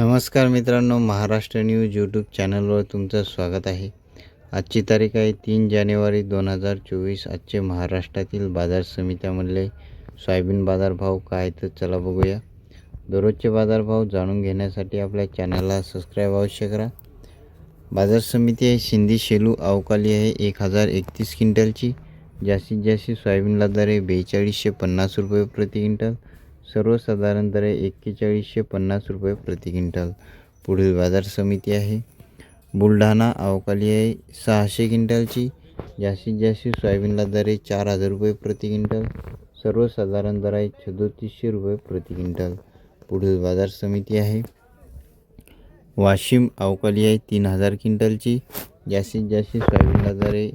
नमस्कार मित्रांनो Maharashtra news YouTube चॅनलवर तुमचं स्वागत आहे. आजची तारीख आहे तीन जानेवारी दोन हजार चोवीस. आजचे महाराष्ट्रातील बाजार समित्यामधले सोयाबीन बाजारभाव काय तर चला बघूया. दररोजचे बाजारभाव जाणून घेण्यासाठी आपल्या चॅनलला सबस्क्राईब अवश्य करा. बाजार समिती आहे सिंधी शेलू अवकाली आहे एक हजार एकतीस क्विंटलची. जास्तीत जास्त सोयाबीनला दर आहे बेचाळीसशे पन्नास रुपये प्रति क्विंटल. सर्वसाधारण दर आहे एक्केचाळीसशे पन्नास रुपये प्रति क्विंटल. पुढील बाजार समिती आहे. बुलढाणा अवकाली आहे सहाशे क्विंटलची. जास्तीत जास्त सोयाबीनला दर आहे चार हजार रुपये प्रति क्विंटल. सर्वसाधारण दर आहे सदोतीसशे रुपये प्रति क्विंटल. पुढील बाजार समिती आहे. वाशिम अवकाली आहे तीन हजार क्विंटलची. जास्तीत जास्त सोयाबीनला दर आहे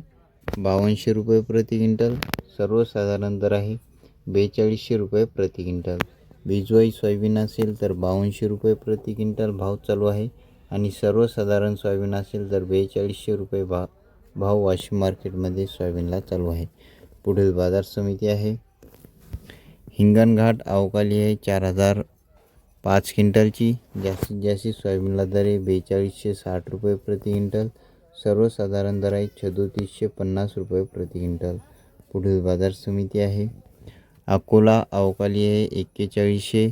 बावनशे रुपये प्रति क्विंटल. सर्वसाधारण दर आहे बेचाळीसशे रुपये प्रति क्विंटल. बिजवाई सोयाबीन असेल तर बावनशे रुपये प्रति क्विंटल भाव चालू आहे. आणि सर्वसाधारण सोयाबीन असेल तर बेचाळीसशे रुपये भा भाव वाशिम मार्केटमध्ये सोयाबीनला चालू आहे. पुढील बाजार समिती आहे. हिंगणघाट अवकाली आहे चार हजार पाच क्विंटलची. जास्तीत जास्त सोयाबीनला दर आहे बेचाळीसशे साठ रुपये प्रति क्विंटल. सर्वसाधारण दर आहे सदोतीसशे पन्नास रुपये प्रति क्विंटल. पुढील बाजार समिती आहे. अकोला अवकाली आहे एक्केचाळीसशे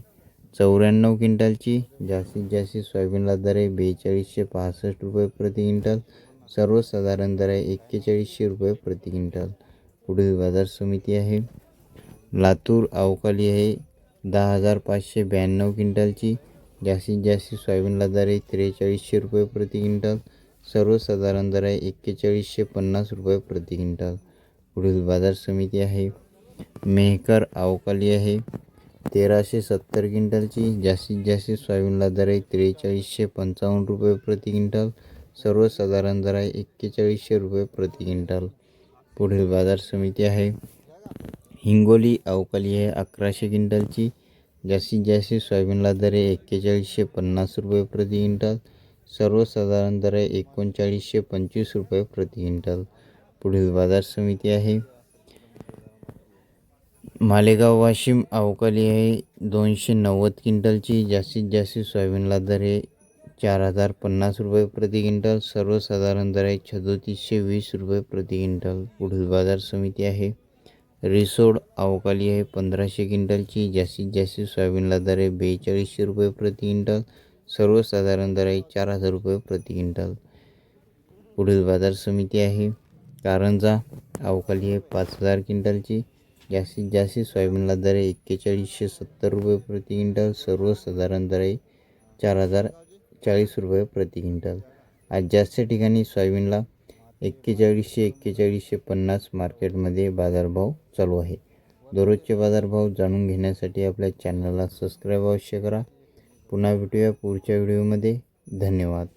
चौऱ्याण्णव क्विंटलची जास्तीत जास्त सोयाबीनला दर आहे बेचाळीसशे पासष्ट रुपये प्रति क्विंटल सर्वसाधारण दर आहे एक्केचाळीसशे रुपये प्रति क्विंटल. पुढील बाजार समिती आहे. लातूर अवकाली आहे दहा हजार पाचशे ब्याण्णव क्विंटलची जास्तीत जास्त सोयाबीनला दर आहे त्रेचाळीसशे रुपये प्रति क्विंटल सर्वसाधारण दर आहे एक्केचाळीसशे पन्नास रुपये प्रति क्विंटल. पुढील बाजार समिती आहे. मेहकर अवकाली आहे. तेराशे सत्तर क्विंटलची जास्तीत जास्त सोयाबीनला दर आहे त्रेचाळीसशे पंचावन्न रुपये प्रति क्विंटल. सर्वसाधारण दर आहे एक्केचाळीसशे रुपये प्रति क्विंटल. पुढील बाजार समिती आहे. हिंगोली अवकाली आहे अकराशे क्विंटलची. जास्तीत जास्त सोयाबीनला दर आहे एक्केचाळीसशे पन्नास रुपये प्रति क्विंटल. सर्वसाधारण दर आहे एकोणचाळीसशे पंचवीस रुपये प्रति क्विंटल. पुढील बाजार समिती आहे. मालेगाव वाशिम अवकाली आहे दोनशे नव्वद क्विंटलची जास्तीत जास्त सोयाबीनला दर आहे चार हजार पन्नास रुपये प्रति क्विंटल. सर्वसाधारण दर आहे सदोतीसशे वीस रुपये प्रति क्विंटल. पुढील बाजार समिती आहे. रिसोड अवकाली आहे पंधराशे क्विंटलची जास्तीत जास्त सोयाबीनला दर आहे बेचाळीसशे रुपये प्रति क्विंटल. सर्वसाधारण दर आहे चार हजार रुपये प्रति क्विंटल. पुढील बाजार समिती आहे. कारंजा अवकाली आहे पाच हजार क्विंटलची. जास्तीत जास्त सोयाबीनला दर आहे एक्केचाळीसशे सत्तर रुपये प्रति क्विंटल सर्वसाधारण दर आहे चार हजार चाळीस रुपये प्रति क्विंटल. आज जास्त ठिकाणी सोयाबीनला एक्केचाळीसशे एक्केचाळीसशे पन्नास मार्केटमध्ये बाजारभाव चालू आहे. दररोजचे बाजारभाव जाणून घेण्यासाठी आपल्या चॅनलला सबस्क्राईब अवश्य करा. पुन्हा भेटूया पुढच्या व्हिडिओमध्ये. धन्यवाद.